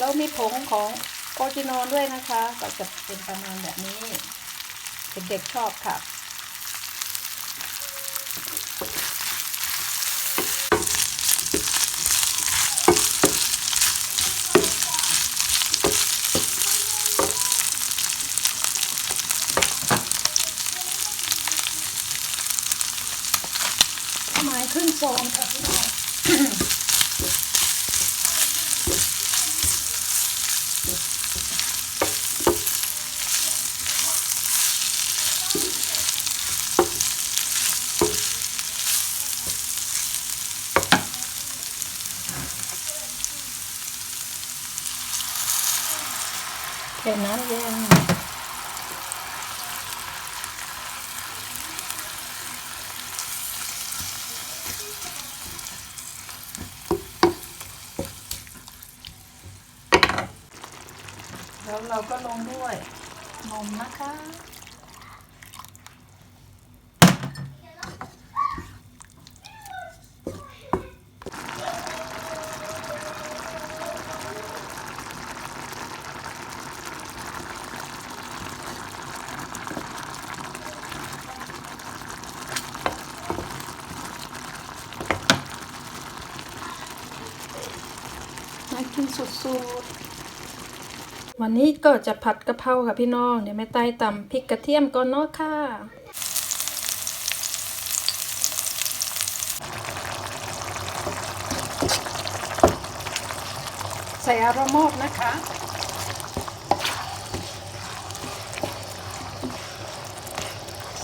แล้วมีผงของโอจิโนนด้วยนะคะ ก็จะเป็นประมาณแบบนี้เด็กๆชอบค่ะไมขึ้นโซนค่ะ พี่น้องเห็นน้ำเย็นแล้วเราก็ลงด้วยนมนะคะ น่ากิน สุดวันนี้ก็จะผัดกะเพราค่ะพี่น้อง เดี๋ยวแม่ไต้ตำพริกกระเทียมก่อนเนาะค่ะใส่อารามอกนะคะ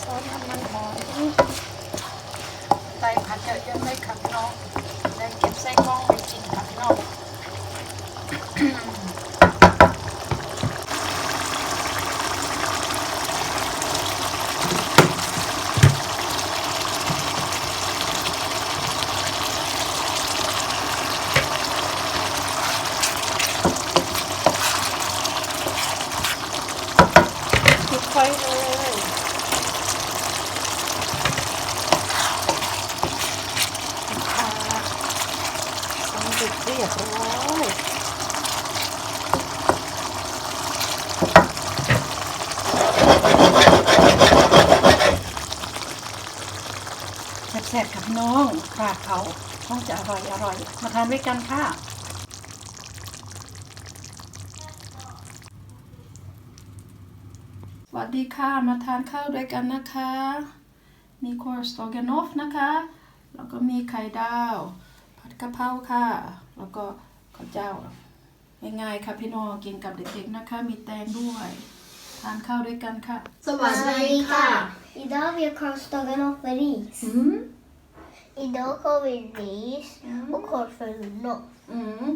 ซอสน้ำมันหอยไต้ผัดเยอะๆเลยค่ะพี่น้องได้เก็บใส่กล้องไว้กินค่ะพี่น้อง ปิดไฟเลยค่ะสำเร็จเรียบร้อยแซ่บๆกับ น้องกราดเขาคงจะอร่อยอร่อย มาทานด้วยกันค่ะสวัสดีค่ะ มาทานข้าวด้วยกันนะคะ มีคอร์สตอแกนอฟนะคะ แล้วก็มีไข่ดาว ผัดกะเพราค่ะ แล้วก็ข้าวเจ้าง่ายๆค่ะพี่น้องกินกับเด็กๆนะคะ มีแตงด้วย ทานข้าวด้วยกันค่ะ สวัสดีค่ะ Idag har vi korv stroganoff med ris. อืม Idag har vi ris och korv för lunch. อืม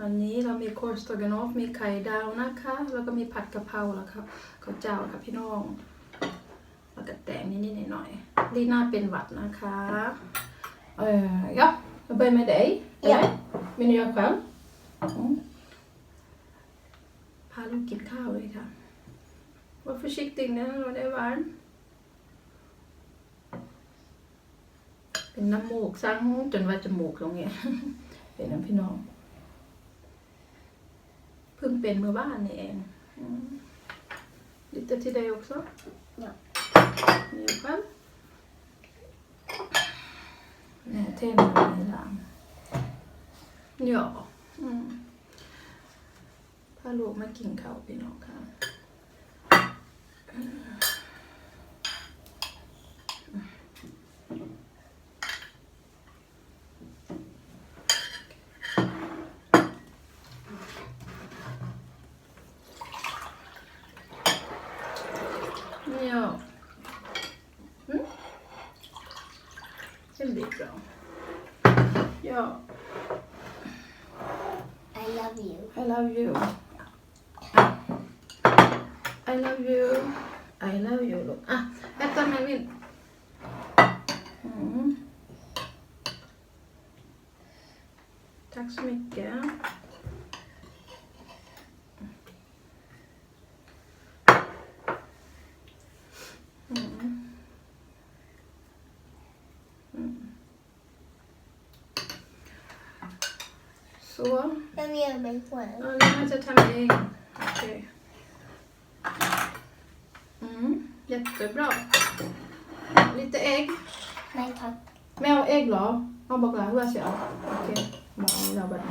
วันนี้เรามีคอร์สตอแกนอฟมีไข่ดาวนะคะ แล้วก็มีผัดกะเพราแล้วครับข้าวเจ้าค่ะพี่น้องแล้วก็แตงนิดๆหน่อยๆลีน่าเป็นหวัดนะคะ Eh, ja, jag börjar med dig. Ja. Eller? Vill du göra själv? Mm. พาลูกกินข้าวเลยค่ะ Var försiktig när det är varmt. เป็นน้ำมูกซังจนว่าจมูกตรงเนี้ยเป็นน้ำพี่น้องเพิ่งเป็นเมื่อบ้านนี่เองอืม Lite till dig också. Ja. Gör själv. Nej, tänderna är larm. Ja. Mm. พาลูกมากินข้าวพี่น้องค่ะ Det blir bra. Ja, I love you. I love you. I love you. I love you. Look. Ah, vänta med min. Mm. Tack så mycket. Så Så. Jag ger mig själv. Ja, Lina ska ta med egen. Okej. Mm, jättebra. Lite ägg. Nej tack. Med av ägg då? Ja, bara hur ska jag? Okej. Bara jag bara.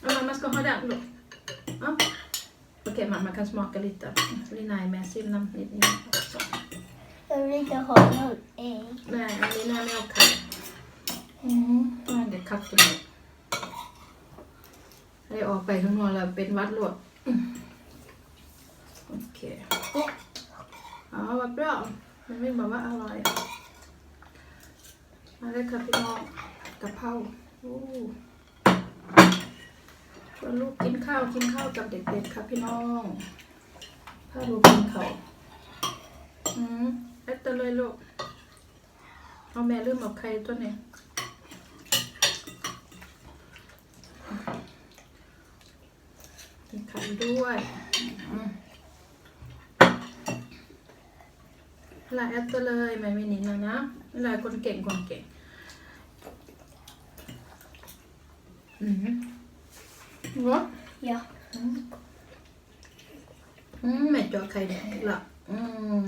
Ja, mamma ska ha den då. Ja. Okej, mamma kan smaka lite. Lina är med. Sivna lite också. Jag vill inte ha någon ägg. Nej, Lina är med och kan. Mm. Nej, det är katten nu. ได้ออกไปข้างนอกแล้วเป็นวัดโลดโอเคอ๋อว่าเปรี้ยวมันไม่บอกว่าอร่อย มาเลยค่ะพี่น้องกะเพราโอ้ชวนลูกกินข้าวกินข้าวกับเด็กๆค่ะพี่น้องถ้าลูกกินข้าอืมเอ็ดเตอร์เลยลูกเอาแม่ลืมเอาไข่ตัวเนี้ มีไข่ด้วยอืมลาแอปตัวเลยไม่มีนิดนะนะเวลาคนเก่งคนเก่งอืมงด Ja. อืมไม่เจอไข่แดงอีกละอืม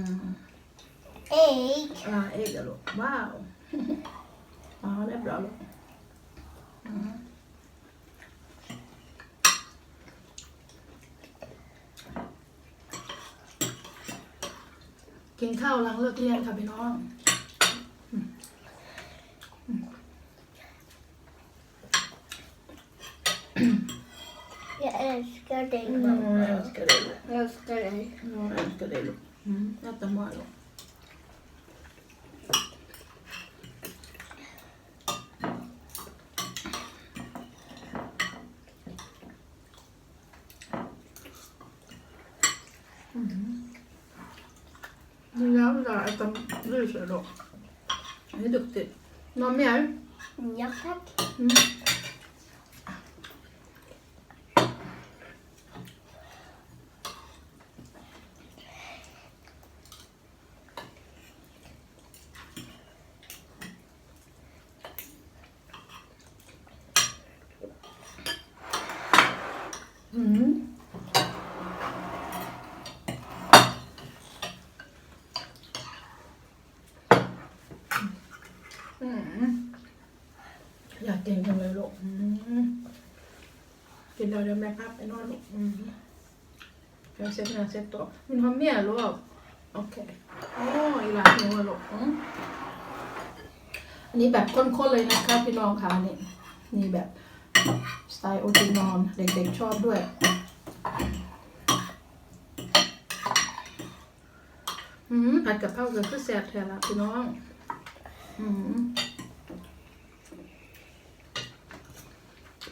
Ägg. อ่าเอกอะลูกว้าวอ๋อเรียบร้อยลูกอืม กินข้าวหลังเลิกเรียนค่ะพี่น้อง Jag älskar dig Mm, mamma. jag älskar dig. Lotta. Jag älskar dig. Ja, jag älskar dig. Lotta. Mm, jättebra. Lotta. Mm. Nu jävlar att de lyser då. Det är duktigt. Någon mer? Ja tack. Mm. Mm. Mm. อยากกินจังเลยลูกกินแล้วเดี๋ยวแม่พับไปนอนลูกเดี๋ยวเซ็ตหน้าเซ็ตตัวมันทำเมียลูกโอเคโอ้อีหลานหนูอลูกอันนี้แบบข้นๆเลยนะคะพี่น้องค่ะนี่นี่แบบสไตล์โอจินอนเด็กๆชอบด้วยอืมผัดกะเพราเกิดขึ้นแซ่บแท้ละพี่น้อง อืม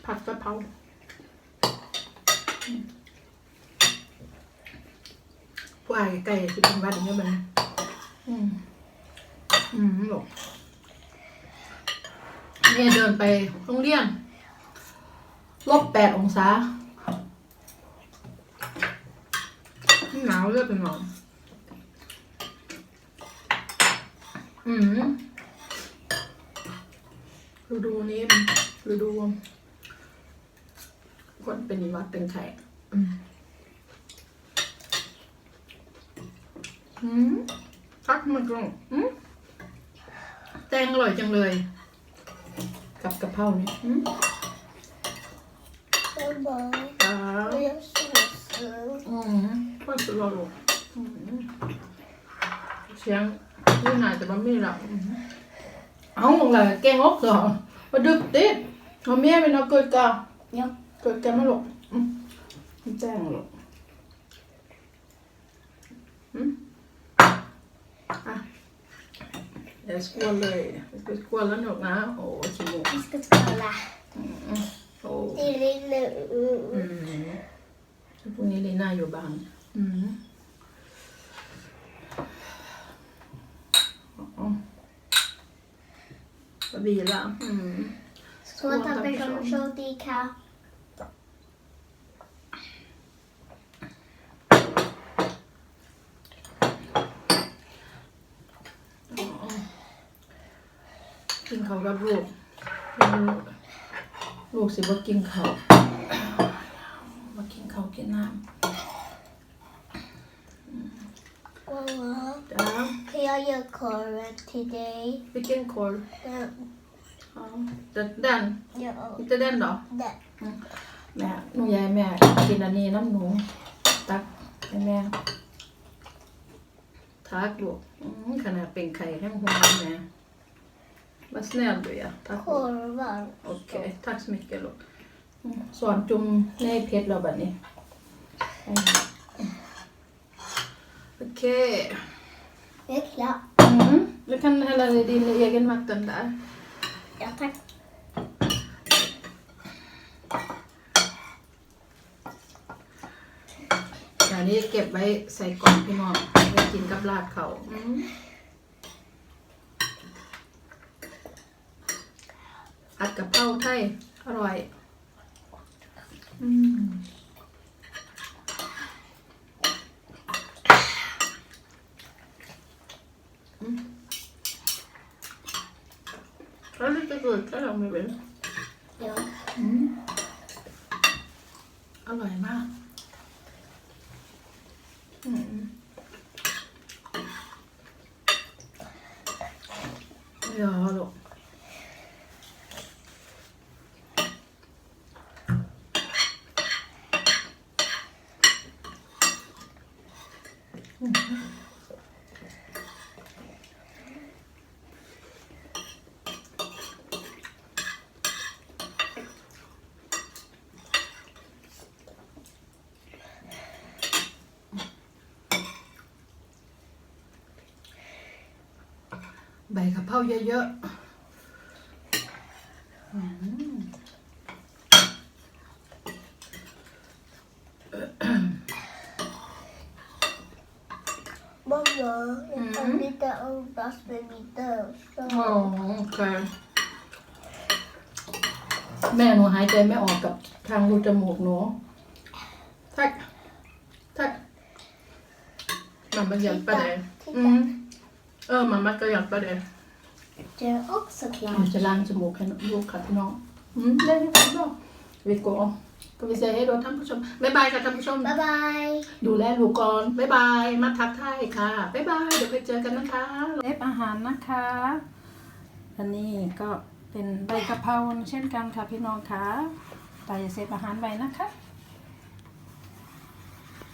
ผัดกะ เพราอืมผู้อายไก่ที่เป็นวัดอย่างเงี้ยมันอืมอืมหลกเนี่ยเดินไปโรงเรียนลบแปดองศาหนาวเลือดเป็นหนอนอืมฤดูนี้มันฤดู คนเป็นหวัดเป็นไข้อืมอืมทักมันกรงอืมแตงอร่อยจังเลย กับกะเพราเนี่ยอืม Mamma. อ่า Jag är så ledsen. อืมก็สุดยอดลูกอืมเสียงนี่น่าจะบะมี่ละอืมเอาลงเลยแกงอกเหรอมาดึกติดเอาเมียเป็นเอาเกิดกา Ja. เกิดแกมาลูกอืมแจ้งลูกอืมอะเดี๋ยวสกวนเลยเดี๋ยวสกวนแล้วหนูนะ โอ้ชิมู Vi ska skåla. อืมโอ้ Det rinner อื ut. มพรุ่งนี้ลีน่าอยู่บ้านอืมอ๋อบีละอืม Så ta person i kapp. กิน เขาวกับลูกกินลูกลูกสิบ่กินข้าวบ่กินข้าวกินน้ Mama, ำจ้า can I get correct today? ไปกินคอล That, อ๋อจะแดัน yeah, จะแดันเหรอ that. แม่หนูยายแม่กินอันนี้น้ำหนูตักให้แม่ทักลูกอืมขนาดเป็นไข่แห้งหัวแม่ Vad snäll du är. Tack. Korvar. Okej, tack så mycket. Lo. Mm, สอนจุ่มในเพชรเราแบบนี้อืมโอเค Det är klart. Mm. Du kan hälla i din egen vatten där. Ja, tack. อย่างนี้เก็บไว้ใส่กล่องพี่น้องไว้กินกับลาบเขาอืม ผัดกะเพราไทย อร่อยอืมแล้วจะเกิดก็ลองไปเป็น อืมอร่อยมาก อืม Ja, då. Mm. Bày ใบกะเพราเยอะๆอืม Mamma, jag kan lite andas med min död. อ๋อโอเคแม่หนูหายใจไม่ออกกับทางรูจมูกหนูทักทัก mamma hjälper dig Titta. mm. เอ อ mamma ska hjälpa dig Det är också เรา klart. จะล้างจมูกให้ลูกค่ะพี่น้องอืมได้ไหมครับน้องวิโก้ก็วิเศษให้ดูท่านผู้ชมบ๊ายบายค่ะท่านผู้ชม Bye bye. ดูแลลูกก่อนบ๊ายบาย มาทักทายค่ะบ๊ายบาย เดี๋ยวไปเจอกันนะคะ เล็บอาหารนะคะ อันนี้ก็เป็นใบกะเพราเช่นกันค่ะพี่น้องค่ะแต่อย่าเซฟอาหารไว้นะคะ